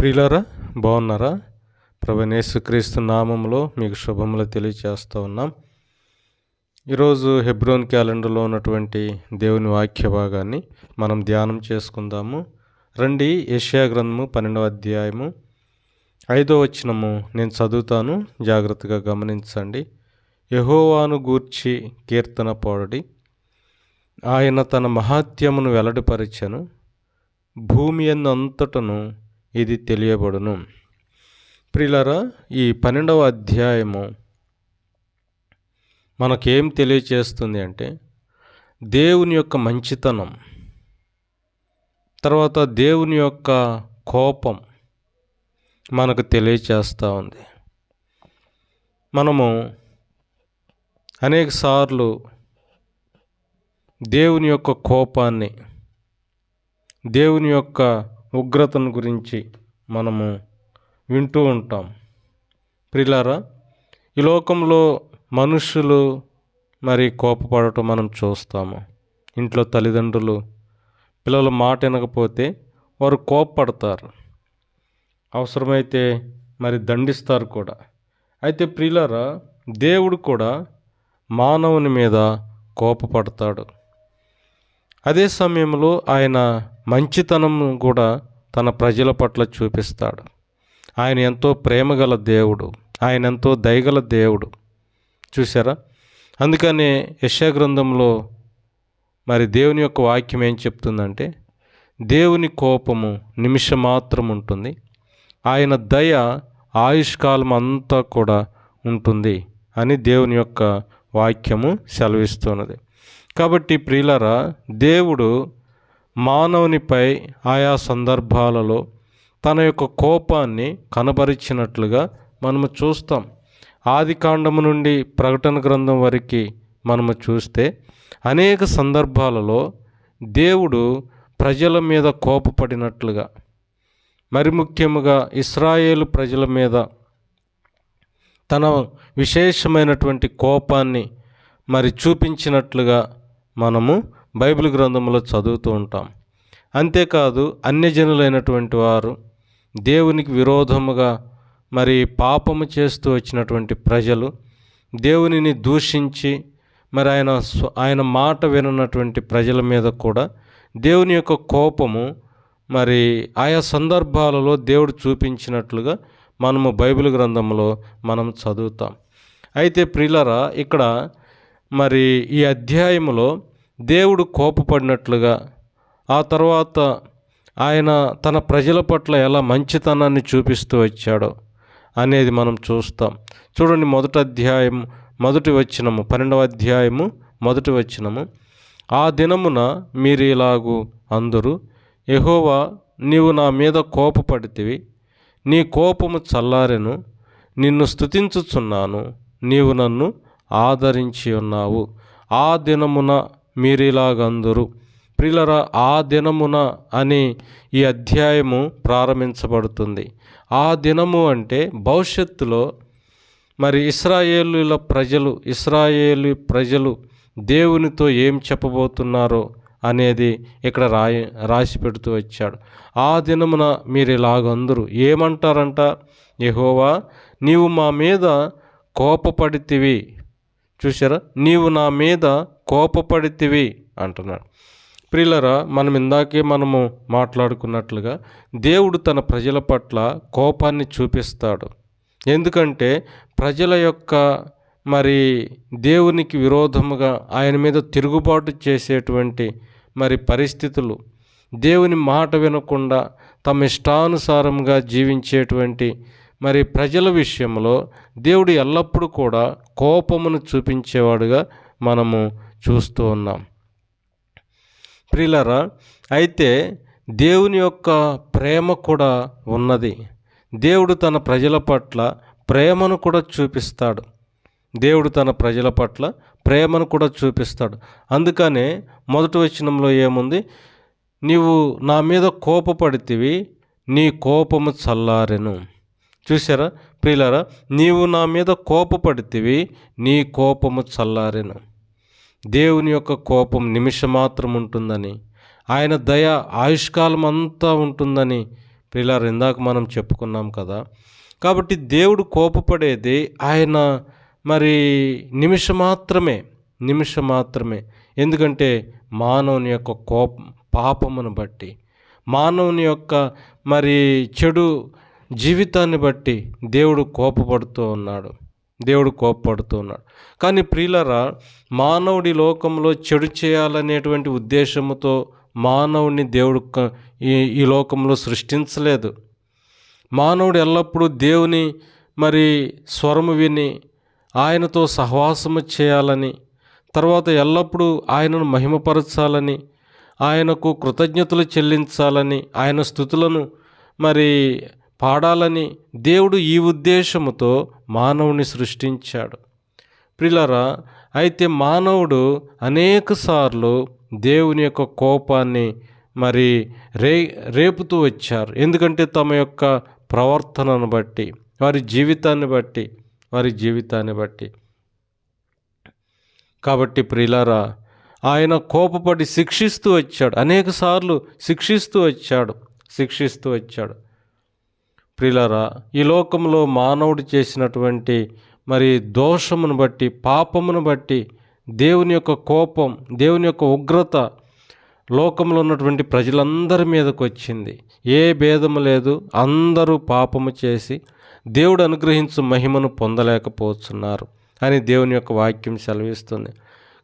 ప్రియులారా బాగున్నారా? ప్రభనేసుక్రీస్తు నామంలో మీకు శుభములు తెలియచేస్తూ ఉన్నాం. ఈరోజు హెబ్రోన్ క్యాలెండర్లో ఉన్నటువంటి దేవుని వాక్య భాగాన్ని మనం ధ్యానం చేసుకుందాము. రండి ఏషియా గ్రంథము పన్నెండవ అధ్యాయము ఐదో వచనము నేను చదువుతాను. జాగ్రత్తగా గమనించండి. యహోవాను గూర్చి కీర్తన పాడడి. ఆయన తన మహాత్యమును వెల్లడిపరిచెను. భూమి అంతటను ఇది తెలియబడును. ప్రిలరా ఈ పన్నెండవ అధ్యాయము మనకేం తెలియచేస్తుంది అంటే దేవుని యొక్క మంచితనం తర్వాత దేవుని యొక్క కోపం మనకు తెలియచేస్తూ ఉంది. మనము అనేక సార్లు దేవుని యొక్క కోపాన్ని దేవుని యొక్క ఉగ్రతను గురించి మనము వింటూ ఉంటాం. ప్రిలారా ఈ లోకంలో మనుషులు మరి కోపపడటం మనం చూస్తాము. ఇంట్లో తల్లిదండ్రులు పిల్లల మాట వినకపోతే వారు కోపపడతారు. అవసరమైతే మరి దండిస్తారు కూడా. అయితే ప్రియులారా దేవుడు కూడా మానవుని మీద కోపపడతాడు. అదే సమయంలో ఆయన మంచితనం కూడా తన ప్రజల పట్ల చూపిస్తాడు. ఆయన ఎంతో ప్రేమగల దేవుడు ఆయన ఎంతో దయగల దేవుడు. చూసారా అందుకనే యశా గ్రంథంలో మరి దేవుని యొక్క వాక్యం ఏం చెప్తుందంటే దేవుని కోపము నిమిషం మాత్రం ఉంటుంది ఆయన దయ ఆయుష్కాలం అంతా కూడా ఉంటుంది అని దేవుని యొక్క వాక్యము సెలవిస్తున్నది. కాబట్టి ప్రియులరా దేవుడు మానవునిపై ఆయా సందర్భాలలో తన యొక్క కోపాన్ని కనబరిచినట్లుగా మనము చూస్తాం. ఆది కాండము నుండి ప్రకటన గ్రంథం వరకు మనము చూస్తే అనేక సందర్భాలలో దేవుడు ప్రజల మీద కోపపడినట్లుగా మరి ముఖ్యముగా ఇస్రాయేలు ప్రజల మీద తన విశేషమైనటువంటి కోపాన్ని మరి చూపించినట్లుగా మనము బైబిల్ గ్రంథంలో చదువుతూ ఉంటాం. అంతేకాదు అన్యజనులైనటువంటి వారు దేవునికి విరోధముగా మరి పాపము చేస్తూ వచ్చినటువంటి ప్రజలు దేవునిని దూషించి మరి ఆయన ఆయన మాట విననటువంటి ప్రజల మీద కూడా దేవుని యొక్క కోపము మరి ఆయా సందర్భాలలో దేవుడు చూపించినట్లుగా మనము బైబిల్ గ్రంథంలో మనం చదువుతాం. అయితే ప్రిలరా ఇక్కడ మరి ఈ అధ్యాయములో దేవుడు కోపపడినట్లుగా ఆ తర్వాత ఆయన తన ప్రజల పట్ల ఎలా మంచితనాన్ని చూపిస్తూ వచ్చాడో అనేది మనం చూస్తాం. చూడండి మొదటి అధ్యాయం మొదటి వచ్చినము పన్నెండవ అధ్యాయము మొదటి వచ్చినము ఆ దినమున మీరు ఇలాగు అందరూ ఎహోవా నీవు నా మీద కోపపడితివి నీ కోపము చల్లారెను నిన్ను స్తుతించుచున్నాను నీవు నన్ను ఆదరించి ఉన్నావు. ఆ దినమున మీరిలాగందరు. ప్రిలరా ఆ దినమున అని ఈ అధ్యాయము ప్రారంభించబడుతుంది. ఆ దినము అంటే భవిష్యత్తులో మరి ఇస్రాయేలుల ప్రజలు ఇస్రాయేలు ప్రజలు దేవునితో ఏం చెప్పబోతున్నారో అనేది ఇక్కడ రాయి రాసి పెడుతూ వచ్చాడు. ఆ దినమున మీరు ఇలాగందరూ ఏమంటారంట? యహోవా నీవు మా మీద కోపపడితివి. చూసారా నీవు నా మీద కోపపడితివి అంటున్నాడు. ప్రియులరా మనం ఇందాకే మనము మాట్లాడుకున్నట్లుగా దేవుడు తన ప్రజల పట్ల కోపాన్ని చూపిస్తాడు. ఎందుకంటే ప్రజల యొక్క మరి దేవునికి విరోధముగా ఆయన మీద తిరుగుబాటు చేసేటువంటి మరి పరిస్థితులు దేవుని మాట వినకుండా తమ ఇష్టానుసారంగా జీవించేటువంటి మరి ప్రజల విషయంలో దేవుడు ఎల్లప్పుడూ కూడా కోపమును చూపించేవాడుగా మనము చూస్తూ ఉన్నాం. ప్రిలరా అయితే దేవుని యొక్క ప్రేమ కూడా ఉన్నది. దేవుడు తన ప్రజల పట్ల ప్రేమను కూడా చూపిస్తాడు. దేవుడు తన ప్రజల పట్ల ప్రేమను కూడా చూపిస్తాడు. అందుకనే మొదటి వచనంలో ఏముంది? నీవు నా మీద కోపపడితివి నీ కోపము చల్లారెను. చూసారా ప్రియులారా నీవు నా మీద కోపపడితివి నీ కోపము చల్లారెను. దేవుని యొక్క కోపం నిమిషమాత్రం ఉంటుందని ఆయన దయ ఆయుష్కాలం అంతా ఉంటుందని పిల్లలు ఇందాక మనం చెప్పుకున్నాం కదా. కాబట్టి దేవుడు కోపపడేది ఆయన మరి నిమిషం మాత్రమే నిమిషం మాత్రమే. ఎందుకంటే మానవుని యొక్క కోప పాపమును బట్టి మానవుని యొక్క మరి చెడు జీవితాన్ని బట్టి దేవుడు కోపపడుతూ ఉన్నాడు. దేవుడు కోపపడుతూ ఉన్నాడు కానీ ప్రియులరా మానవుడి లోకంలో చెడు చేయాలనేటువంటి ఉద్దేశముతో మానవుడిని దేవుడు ఈ ఈ లోకంలో సృష్టించలేదు. మానవుడు ఎల్లప్పుడూ దేవుని మరి స్వరము విని ఆయనతో సహవాసము చేయాలని తర్వాత ఎల్లప్పుడూ ఆయనను మహిమపరచాలని ఆయనకు కృతజ్ఞతలు చెల్లించాలని ఆయన స్థుతులను మరి పాడాలని దేవుడు ఈ ఉద్దేశముతో మానవుని సృష్టించాడు. ప్రిలరా అయితే మానవుడు అనేకసార్లు దేవుని యొక్క కోపాన్ని మరి రే రేపుతూ వచ్చారు. ఎందుకంటే తమ యొక్క ప్రవర్తనను బట్టి వారి జీవితాన్ని బట్టి వారి జీవితాన్ని బట్టి. కాబట్టి ప్రిలారా ఆయన కోపపడి శిక్షిస్తూ వచ్చాడు. అనేకసార్లు శిక్షిస్తూ వచ్చాడు శిక్షిస్తూ వచ్చాడు. ప్రిలరా ఈ లోకంలో మానవుడు చేసినటువంటి మరి దోషమును బట్టి పాపమును బట్టి దేవుని యొక్క కోపం దేవుని యొక్క ఉగ్రత లోకంలో ఉన్నటువంటి ప్రజలందరి మీదకు వచ్చింది. ఏ భేదము లేదు. అందరూ పాపము చేసి దేవుడు అనుగ్రహించు మహిమను పొందలేకపోతున్నారు అని దేవుని యొక్క వాక్యం సెలవిస్తుంది.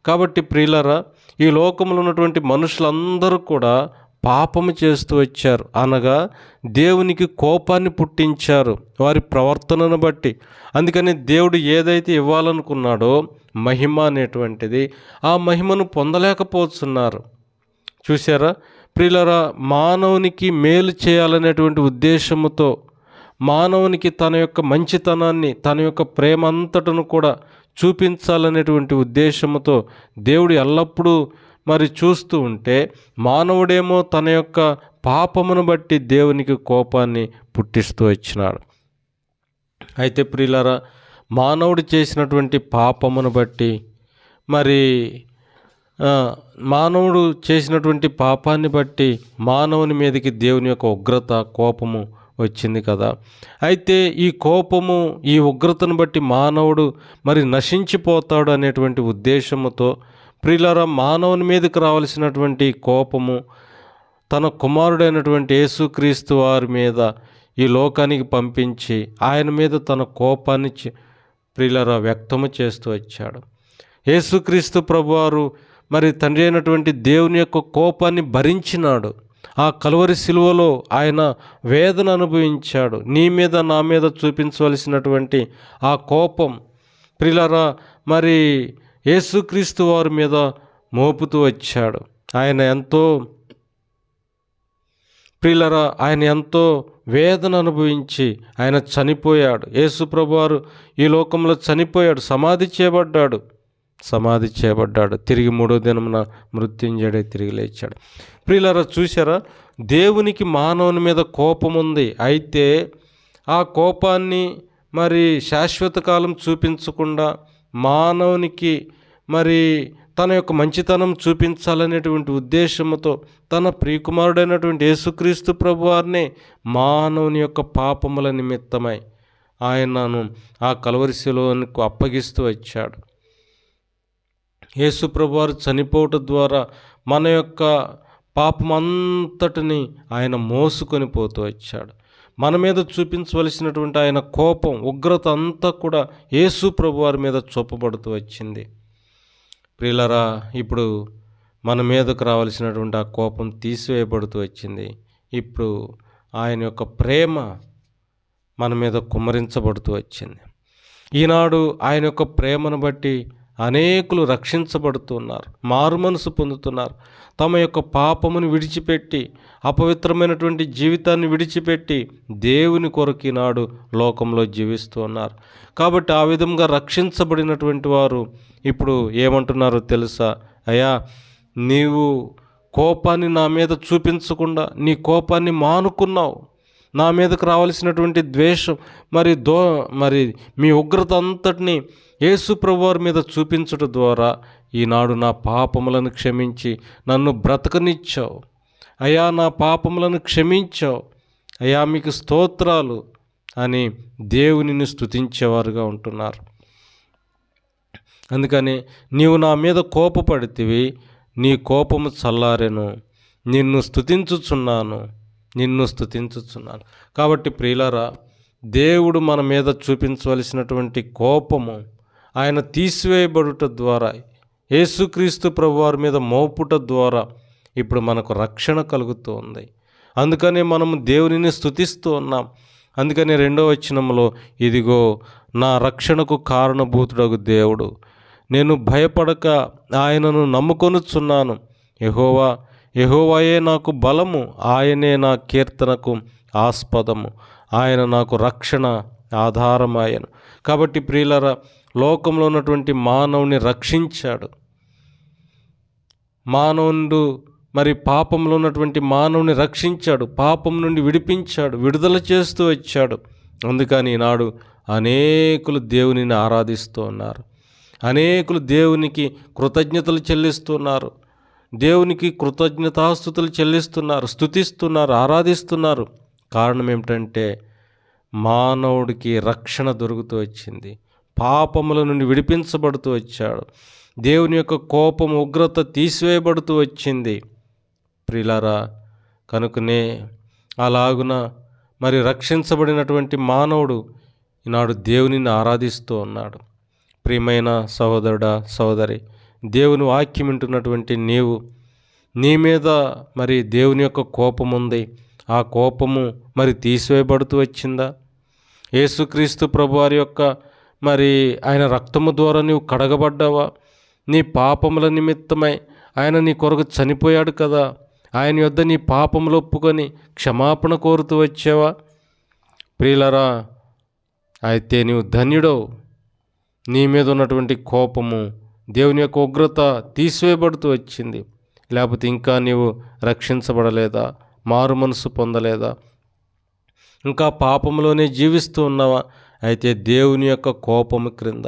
కాబట్టి ప్రియులరా ఈ లోకంలో ఉన్నటువంటి మనుషులందరూ కూడా పాపము చేస్తూ వచ్చారు. అనగా దేవునికి కోపాన్ని పుట్టించారు. వారి ప్రవర్తనను బట్టి. అందుకని దేవుడు ఏదైతే ఇవ్వాలనుకున్నాడో మహిమ అనేటువంటిది ఆ మహిమను పొందలేకపోతున్నారు. చూసారా ప్రియులరా మానవునికి మేలు చేయాలనేటువంటి ఉద్దేశముతో మానవునికి తన యొక్క మంచితనాన్ని తన యొక్క ప్రేమ అంతటను కూడా చూపించాలనేటువంటి ఉద్దేశముతో దేవుడు ఎల్లప్పుడూ మరి చూస్తూ ఉంటే మానవుడేమో తన యొక్క పాపమును బట్టి దేవునికి కోపాన్ని పుట్టిస్తూ వచ్చినాడు. అయితే ప్రియులరా మానవుడు చేసినటువంటి పాపమును బట్టి మరి మానవుడు చేసినటువంటి పాపాన్ని బట్టి మానవుని మీదకి దేవుని యొక్క ఉగ్రత కోపము వచ్చింది కదా. అయితే ఈ కోపము ఈ ఉగ్రతను బట్టి మానవుడు మరి నశించిపోతాడు అనేటువంటి ఉద్దేశముతో ప్రియులరా మానవుని మీదకి రావాల్సినటువంటి కోపము తన కుమారుడైనటువంటి యేసుక్రీస్తు వారి మీద ఈ లోకానికి పంపించి ఆయన మీద తన కోపాన్ని ప్రియులరా వ్యక్తము చేస్తూ వచ్చాడు. యేసుక్రీస్తు ప్రభువారు మరి తండ్రి అయినటువంటి దేవుని యొక్క కోపాన్ని భరించినాడు. ఆ కలువరి శిలువలో ఆయన వేదన అనుభవించాడు. నీ మీద నా మీద చూపించవలసినటువంటి ఆ కోపం ప్రిలరా మరి యేసుక్రీస్తు వారి మీద మోపుతూ వచ్చాడు. ఆయన ఎంతో ప్రియులరా ఆయన ఎంతో వేదన అనుభవించి ఆయన చనిపోయాడు. యేసు ప్రభువారు ఈ లోకంలో చనిపోయాడు సమాధి చేయబడ్డాడు. సమాధి చేయబడ్డాడు. తిరిగి మూడో దినమున మృత్యుంజడే తిరిగి లేచాడు. ప్రియులరా చూసారా దేవునికి మానవుని మీద కోపం ఉంది. అయితే ఆ కోపాన్ని మరి శాశ్వత కాలం చూపించకుండా మానవునికి మరి తన యొక్క మంచితనం చూపించాలనేటువంటి ఉద్దేశంతో తన ప్రియకుమారుడైనటువంటి యేసుక్రీస్తు ప్రభువారిని మానవుని యొక్క పాపముల నిమిత్తమై ఆయనను ఆ కలవరిశిలోనికి అప్పగిస్తూ వచ్చాడు. యేసు ప్రభువారు చనిపోవటం ద్వారా మన యొక్క పాపమంతటిని ఆయన మోసుకొని పోతూ వచ్చాడు. మన మీద చూపించవలసినటువంటి ఆయన కోపం ఉగ్రత అంతా కూడా యేసు ప్రభువారి మీద చూపబడుతూ వచ్చింది. ప్రియులరా ఇప్పుడు మన మీదకు రావాల్సినటువంటి ఆ కోపం తీసివేయబడుతూ వచ్చింది. ఇప్పుడు ఆయన యొక్క ప్రేమ మన మీద కుమ్మరించబడుతూ వచ్చింది. ఈనాడు ఆయన యొక్క ప్రేమను బట్టి అనేకులు రక్షించబడుతున్నారు మారు మనసు పొందుతున్నారు. తమ యొక్క పాపమును విడిచిపెట్టి అపవిత్రమైనటువంటి జీవితాన్ని విడిచిపెట్టి దేవుని కొరకు ఈనాడు లోకంలో జీవిస్తూ ఉన్నారు కాబట్టి ఆ విధంగా రక్షించబడినటువంటి వారు ఇప్పుడు ఏమంటున్నారో తెలుసా? అయ్యా నీవు కోపాన్ని నా మీద చూపించకుండా నీ కోపాన్ని మానుకున్నావు. నా మీదకు రావాల్సినటువంటి ద్వేషం మరి దో మరి మీ ఉగ్రత అంతటిని యేసు ప్రభువారి మీద చూపించడం ద్వారా ఈనాడు నా పాపములను క్షమించి నన్ను బ్రతకనిచ్చావు. అయ్యా నా పాపములను క్షమించావు. అయా మీకు స్తోత్రాలు అని దేవునిని స్తుతించేవారుగా ఉంటున్నారు. అందుకని నీవు నా మీద కోపపడితివి నీ కోపము చల్లారెను. నిన్ను స్తుతించుచున్నాను నిన్ను స్తుతించుచున్నాను. కాబట్టి ప్రియులరా దేవుడు మన మీద చూపించవలసినటువంటి కోపము ఆయన తీసివేయబడుట ద్వారా యేసుక్రీస్తు ప్రభువారి మీద మోపుట ద్వారా ఇప్పుడు మనకు రక్షణ కలుగుతూ ఉంది అందుకనే మనము దేవునిని స్థుతిస్తూ ఉన్నాం. అందుకని రెండో వచనంలో ఇదిగో నా రక్షణకు కారణభూతుడగు దేవుడు. నేను భయపడక ఆయనను నమ్ముకొనుచున్నాను. యహోవా యహోవాయే నాకు బలము ఆయనే నా కీర్తనకు ఆస్పదము. ఆయన నాకు రక్షణ ఆధారమాయను. కాబట్టి ప్రియులరా లోకంలో ఉన్నటువంటి మానవుని రక్షించాడు. మానవుడు మరి పాపంలో ఉన్నటువంటి మానవుని రక్షించాడు. పాపం నుండి విడిపించాడు. విడుదల చేస్తూ వచ్చాడు. అందుకని ఈనాడు అనేకులు దేవునిని ఆరాధిస్తూ ఉన్నారు. అనేకులు దేవునికి కృతజ్ఞతలు చెల్లిస్తున్నారు. దేవునికి కృతజ్ఞతాస్థుతులు చెల్లిస్తున్నారు. స్తుతిస్తున్నారు. ఆరాధిస్తున్నారు. కారణం ఏమిటంటే మానవుడికి రక్షణ దొరుకుతూ వచ్చింది. పాపముల నుండి విడిపించబడుతూ వచ్చాడు. దేవుని యొక్క కోపం ఉగ్రత తీసివేయబడుతూ వచ్చింది. ప్రిలారా కనుకనే అలాగున మరి రక్షించబడినటువంటి మానవుడు ఈనాడు దేవునిని ఆరాధిస్తూ ఉన్నాడు. ప్రియమైన సహోదరుడా సహోదరి దేవుని వాక్యం వింటున్నటువంటి నీవు నీ మీద మరి దేవుని యొక్క కోపం ఉంది ఆ కోపము మరి తీసివేయబడుతూ వచ్చిందా? యేసుక్రీస్తు ప్రభువారి యొక్క మరి ఆయన రక్తము ద్వారా నీవు కడగబడ్డావా? నీ పాపముల నిమిత్తమై ఆయన నీ కొరకు చనిపోయాడు కదా. ఆయన యొద్ద నీ పాపములు ఒప్పుకొని క్షమాపణ కోరుతూ వచ్చావా? ప్రియులరా అయితే నీవు ధన్యుడవు. నీ మీద ఉన్నటువంటి కోపము దేవుని యొక్క ఉగ్రత తీసివేయబడుతూ వచ్చింది. లేకపోతే ఇంకా నీవు రక్షించబడలేదా? మారు మనసు పొందలేదా? ఇంకా పాపంలోనే జీవిస్తూ ఉన్నావా? అయితే దేవుని యొక్క కోపము క్రింద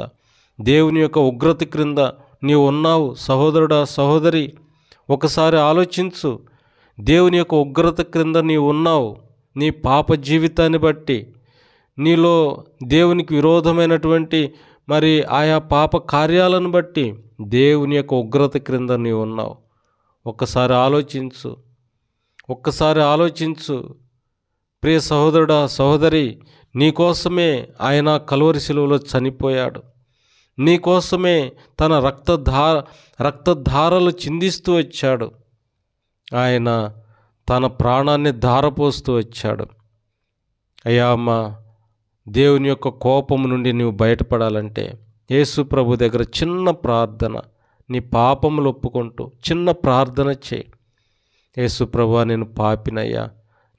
దేవుని యొక్క ఉగ్రత క్రింద నీవు ఉన్నావు సహోదరుడా సహోదరి ఒకసారి ఆలోచించు. దేవుని యొక్క ఉగ్రత క్రింద నీవు ఉన్నావు నీ పాప జీవితాన్ని బట్టి. నీలో దేవునికి విరోధమైనటువంటి మరి ఆయా పాప కార్యాలను బట్టి దేవుని యొక్క ఉగ్రత క్రింద నీవు ఉన్నావు ఒక్కసారి ఆలోచించు. ఒక్కసారి ఆలోచించు. ప్రియ సహోదరుడా సహోదరి నీకోసమే ఆయన కలువరి శిలువలో చనిపోయాడు. నీకోసమే తన రక్తధార రక్తధారలు చిందిస్తూ వచ్చాడు. ఆయన తన ప్రాణాన్ని ధారపోస్తూ వచ్చాడు. అయ్యా అమ్మ దేవుని యొక్క కోపము నుండి నువ్వు బయటపడాలంటే యేసు ప్రభు దగ్గర చిన్న ప్రార్థన నీ పాపములు ఒప్పుకుంటూ చిన్న ప్రార్థన చేయి. యేసు ప్రభు నేను పాపినయ్యా.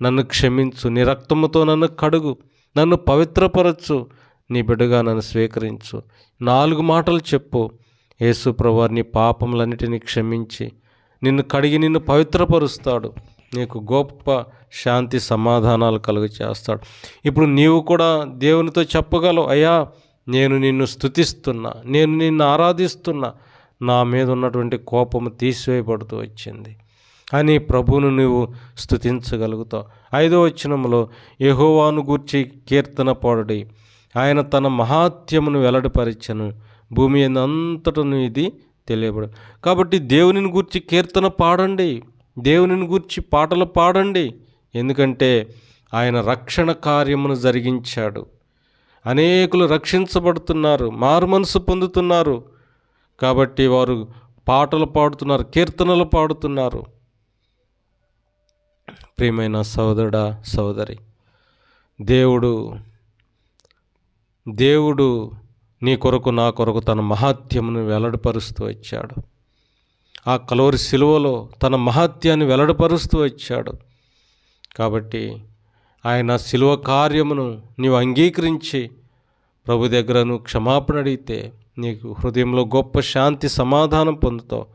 నన్ను క్షమించు నీ రక్తముతో నన్ను కడుగు నన్ను పవిత్రపరచు నీ బిడ్డగా నన్ను స్వీకరించు. నాలుగు మాటలు చెప్పు. యేసు ప్రభు నీ పాపములన్నిటినీ క్షమించి నిన్ను కడిగి నిన్ను పవిత్రపరుస్తాడు. నీకు గొప్ప శాంతి సమాధానాలు కలుగు చేస్తాడు. ఇప్పుడు నీవు కూడా దేవునితో చెప్పగలవు అయ్యా నేను నిన్ను స్థుతిస్తున్నా నేను నిన్ను ఆరాధిస్తున్నా. నా మీద ఉన్నటువంటి కోపము తీసివేయబడుతూ వచ్చింది. అని ప్రభువును నువ్వు స్తుతించగలుగుతావు. ఐదో వచనంలో యహోవాను గూర్చి కీర్తన పాడుడి. ఆయన తన మహాత్యమును వెల్లడిపరిచను. భూమి అంతటను ఇది తెలియబడు. కాబట్టి దేవునిని గూర్చి కీర్తన పాడండి. దేవునిని గూర్చి పాటలు పాడండి. ఎందుకంటే ఆయన రక్షణ కార్యమును జరిగించాడు. అనేకులు రక్షించబడుతున్నారు మారు మనసు పొందుతున్నారు. కాబట్టి వారు పాటలు పాడుతున్నారు కీర్తనలు పాడుతున్నారు. ప్రియమైన సోదరుడా సోదరి. దేవుడు దేవుడు నీ కొరకు నా కొరకు తన మహాత్యమును వెల్లడిపరుస్తూ వచ్చాడు. ఆ కలోరి శిలువలో తన మహాత్యాన్ని వెల్లడిపరుస్తూ వచ్చాడు. కాబట్టి ఆయన శిలువ కార్యమును నీవు అంగీకరించి ప్రభు దగ్గర నువ్వు క్షమాపణ అడిగితే నీకు హృదయంలో గొప్ప శాంతి సమాధానం పొందుతావు.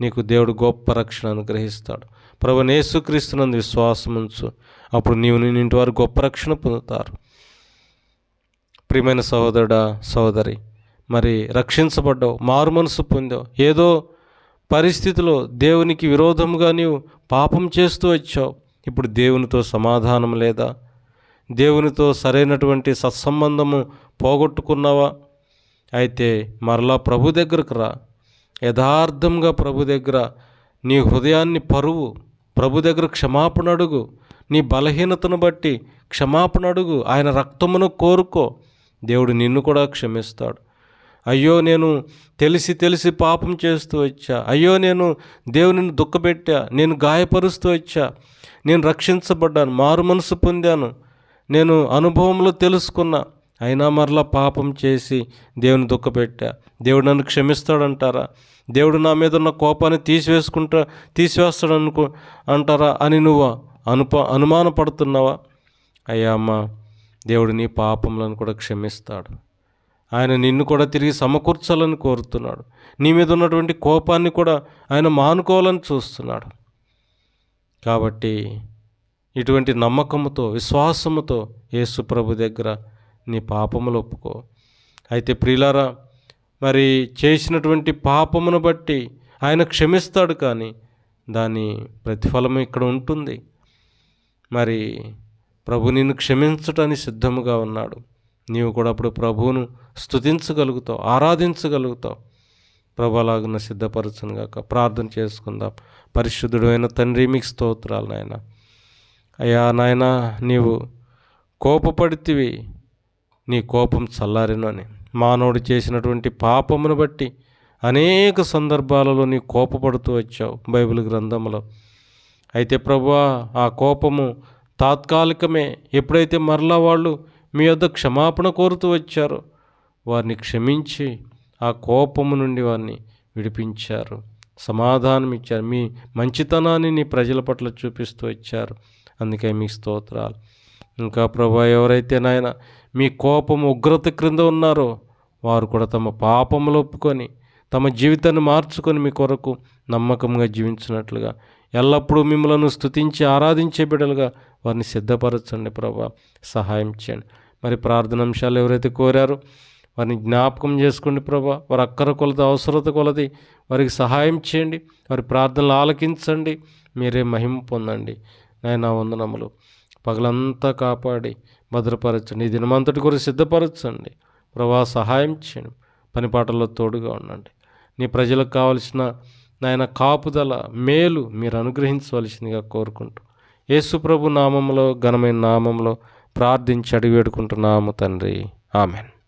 నీకు దేవుడు గొప్ప రక్షణ అనుగ్రహిస్తాడు. ప్రభు నేసుక్రీస్తునందు విశ్వాసం ఉంచు. అప్పుడు నీవు నిన్నింటి వారు గొప్ప రక్షణ పొందుతారు. ప్రియమైన సహోదరుడా సహోదరి మరి రక్షించబడ్డావు మారు మనసు పొందావు. ఏదో పరిస్థితిలో దేవునికి విరోధముగా నీవు పాపం చేస్తూ వచ్చావు. ఇప్పుడు దేవునితో సమాధానం లేదా? దేవునితో సరైనటువంటి సత్సంబంధము పోగొట్టుకున్నావా? అయితే మరలా ప్రభు దగ్గరకు రా. యథార్థంగా ప్రభు దగ్గర నీ హృదయాన్ని పరువు. ప్రభు దగ్గర క్షమాపణ అడుగు. నీ బలహీనతను బట్టి క్షమాపణ అడుగు. ఆయన రక్తమును కోరుకో. దేవుడు నిన్ను కూడా క్షమిస్తాడు. అయ్యో నేను తెలిసి తెలిసి పాపం చేస్తూ వచ్చా. అయ్యో నేను దేవునిని దుఃఖపెట్టా. నేను గాయపరుస్తూ వచ్చా. నేను రక్షించబడ్డాను. మారు మనసు పొందాను. నేను అనుభవంలో తెలుసుకున్నా. అయినా మరలా పాపం చేసి దేవుని దుఃఖపెట్టా. దేవుడు నన్ను క్షమిస్తాడంటారా? దేవుడు నా మీద ఉన్న కోపాన్ని తీసివేసుకుంటా తీసివేస్తాడు అనుకో అంటారా అని నువ్వు అనుప అనుమానపడుతున్నావా? అయ్యా అమ్మ దేవుడు నీ పాపములను కూడా క్షమిస్తాడు. ఆయన నిన్ను కూడా తిరిగి సమకూర్చాలని కోరుతున్నాడు. నీ మీద ఉన్నటువంటి కోపాన్ని కూడా ఆయన మానుకోవాలని చూస్తున్నాడు. కాబట్టి ఇటువంటి నమ్మకముతో విశ్వాసముతో యేసు ప్రభు దగ్గర నీ పాపములు ఒప్పుకో. అయితే ప్రియులారా మరి చేసినటువంటి పాపమును బట్టి ఆయన క్షమిస్తాడు కానీ దాని ప్రతిఫలం ఇక్కడ ఉంటుంది. మరి ప్రభు నిన్ను క్షమించటానికి సిద్ధముగా ఉన్నాడు. నీవు కూడా అప్పుడు ప్రభువును స్తుతించగలుగుతావు ఆరాధించగలుగుతావు. ప్రభు అలాగున్న సిద్ధపరచును గాక ప్రార్థన చేసుకుందాం. పరిశుద్ధుడైన తండ్రి మీకు స్తోత్రాలు నాయన. అయ్యా నాయన నీవు కోపపడితివి నీ కోపం చల్లారెను అని. మానవుడు చేసినటువంటి పాపమును బట్టి అనేక సందర్భాలలో నీ కోపపడుతూ వచ్చావు బైబిల్ గ్రంథంలో. అయితే ప్రభువా ఆ కోపము తాత్కాలికమే. ఎప్పుడైతే మరలా వాళ్ళు మీ వద్ద క్షమాపణ కోరుతూ వచ్చారో వారిని క్షమించి ఆ కోపము నుండి వారిని విడిపించారు. సమాధానం ఇచ్చారు. మీ మంచితనాన్ని నీ ప్రజల పట్ల చూపిస్తూ వచ్చారు. అందుకే మీ స్తోత్రాలు. ఇంకా ప్రభా ఎవరైతే నాయన మీ కోపం ఉగ్రత క్రింద ఉన్నారో. వారు కూడా తమ పాపములు ఒప్పుకొని తమ జీవితాన్ని మార్చుకొని మీ కొరకు నమ్మకంగా జీవించినట్లుగా ఎల్లప్పుడూ మిమ్మలను స్తుతించి ఆరాధించే బిడ్డలుగా వారిని సిద్ధపరచండి ప్రభా. సహాయం చేయండి. మరి ప్రార్థన అంశాలు ఎవరైతే కోరారో వారిని జ్ఞాపకం చేసుకోండి ప్రభా. వారి అక్కర కొలది అవసరత కొలది వారికి సహాయం చేయండి. వారి ప్రార్థనలు ఆలకించండి. మీరే మహిమ పొందండి. నాయన వందనములు. పగలంతా కాపాడి భద్రపరచండి. ఈ దినమంతటి కొరకు సిద్ధపరచండి. ప్రభా సహాయం చేయండి. పనిపాటల్లో తోడుగా ఉండండి. నీ ప్రజలకు కావలసిన నాయన కాపుదల మేలు మీరు అనుగ్రహించవలసిందిగా కోరుకుంటూ యేసుప్రభు నామంలో ఘనమైన నామంలో ప్రార్థించి అడిగి వేడుకుంటున్నాము తండ్రి. ఆమెన్.